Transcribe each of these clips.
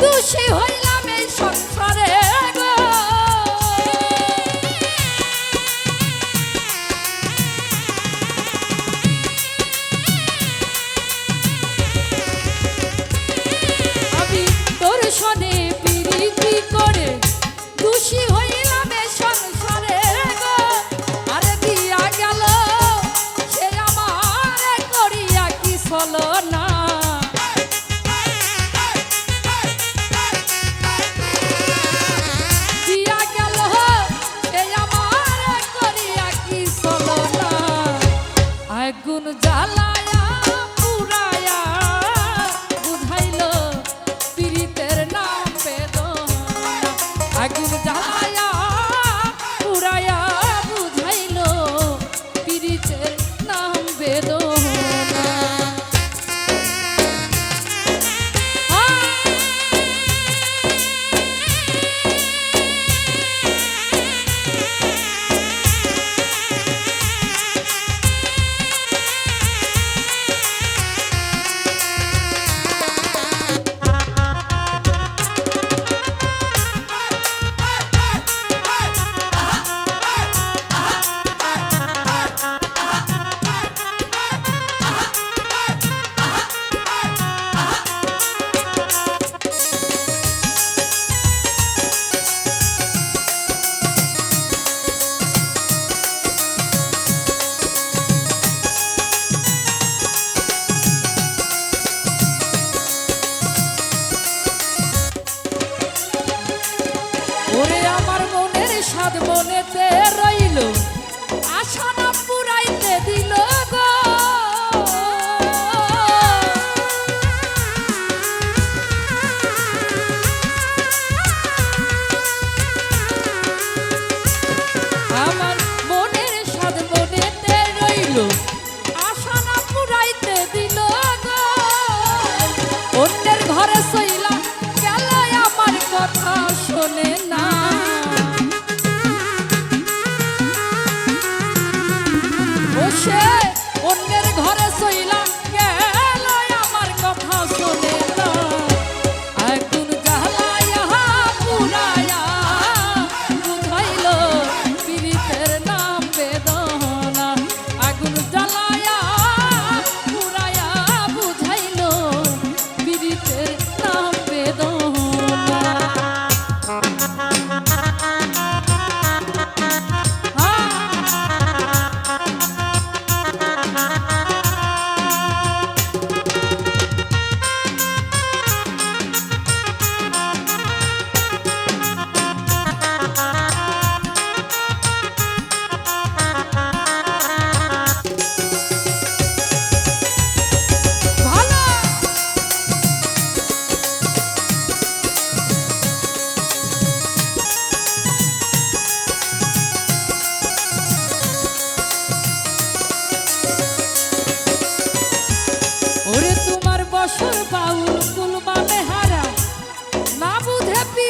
দোষী হইল আগুন জ্বালায়া পুরায়া। বুঝাইল পীড়িতের নাম পেদ আগুন জ্বালা সে অন্যের ঘরে শৈল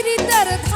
तरी तर